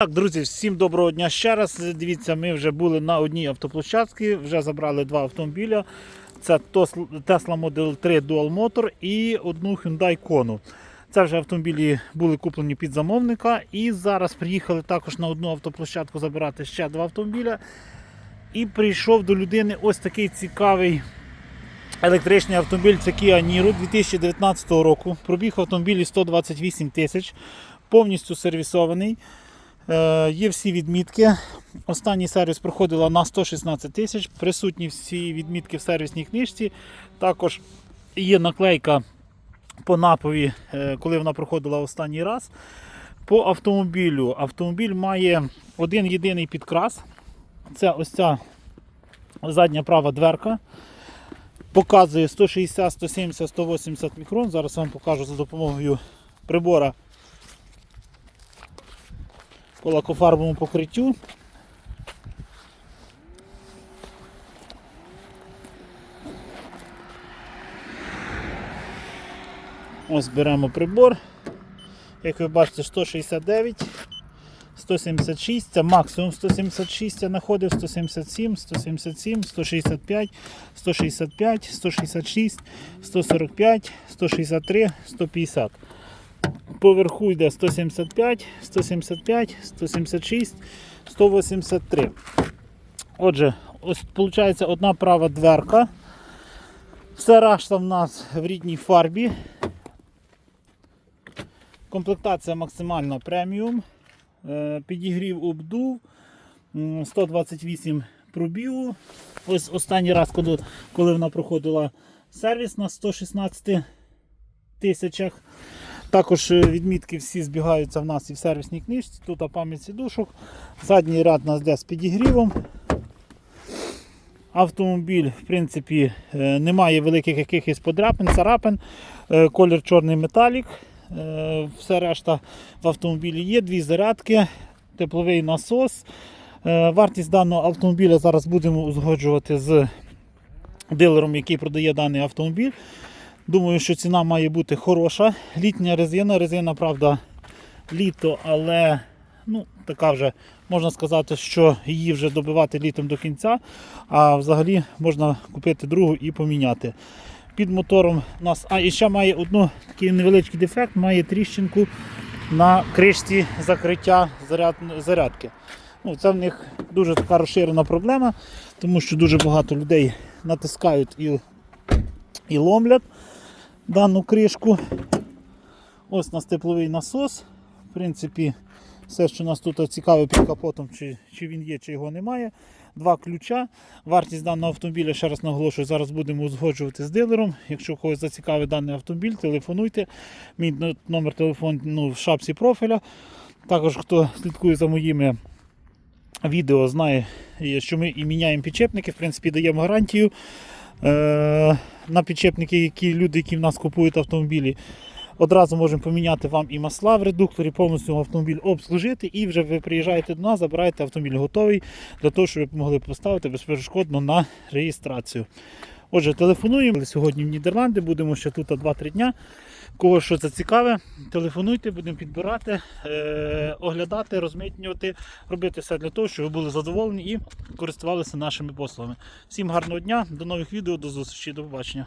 Так, друзі, всім доброго дня ще раз. Дивіться, ми вже були на одній автоплощадці, вже забрали два автомобіля. Це Tesla Model 3 Dual Motor і одну Hyundai Kona. Це вже автомобілі були куплені під замовника. І зараз приїхали також на одну автоплощадку забирати ще два автомобіля. І прийшов до людини ось такий цікавий електричний автомобіль. Це Kia Niro 2019 року. Пробіг автомобілі 128 тисяч, повністю сервісований. Е, Є всі відмітки. Останній сервіс проходила на 116 тисяч. Присутні всі відмітки в сервісній книжці. Також є наклейка по напові, е, коли вона проходила останній раз. По автомобілю. Автомобіль має один єдиний підкрас. Це ось ця задня права дверка. Показує 160, 170, 180 мікрон. Зараз вам покажу за допомогою прибора по лакофарбовому покриттю. Ось беремо прибор. Як ви бачите, 169, 176, це максимум 176 я знаходив, 177, 177, 165, 165, 166, 145, 163, 150. Поверху йде 175, 175, 176, 183. Отже, ось виходить одна права дверка. Все решта в нас в рідній фарбі. Комплектація максимальна преміум. Е, Підігрів обдув. 128 пробігу. Ось останній раз, коли, коли вона проходила сервіс на 116 тисячах. Також е, відмітки всі збігаються в нас і в сервісній книжці. Тут пам'ять сідушок. Задній ряд нас йде з підігрівом. Автомобіль, в принципі, е, немає великих якихось подряпин, царапин. Е, Колір чорний металік. Все решта в автомобілі є. Дві зарядки, тепловий насос. Вартість даного автомобіля зараз будемо узгоджувати з дилером, який продає даний автомобіль. Думаю, що ціна має бути хороша. Літня резина, резина, правда, літо, але ну, така вже можна сказати, що її вже добивати літом до кінця. А взагалі можна купити другу і поміняти. Під мотором у нас. А, і ще має одну такий невеличкий дефект, має тріщинку на кришці закриття заряд, зарядки. Ну, це в них дуже така розширена проблема, тому що дуже багато людей натискають і, і ломлять дану кришку. Ось у нас тепловий насос. В принципі, все, що нас тут цікаве під капотом, чи, чи він є, чи його немає. Два ключа. Вартість даного автомобіля, ще раз наголошую, зараз будемо узгоджувати з дилером. Якщо когось зацікавить даний автомобіль, телефонуйте. Мій номер телефону ну, в шапці профіля. Також, хто слідкує за моїми відео, знає, що ми і міняємо підчепники, в принципі, даємо гарантію на підчепники, які люди, які в нас купують автомобілі. Одразу можемо поміняти вам і масла в редукторі, повністю автомобіль обслужити, і вже ви приїжджаєте до нас, забираєте автомобіль готовий для того, щоб ви могли поставити безперешкодно на реєстрацію. Отже, телефонуємо. Сьогодні в Нідерланди, будемо ще тут 2-3 дня. Кого що це цікаве, телефонуйте, будемо підбирати, е- оглядати, розмитнювати, робити все для того, щоб ви були задоволені і користувалися нашими послугами. Всім гарного дня, до нових відео, до зустрічі, до побачення.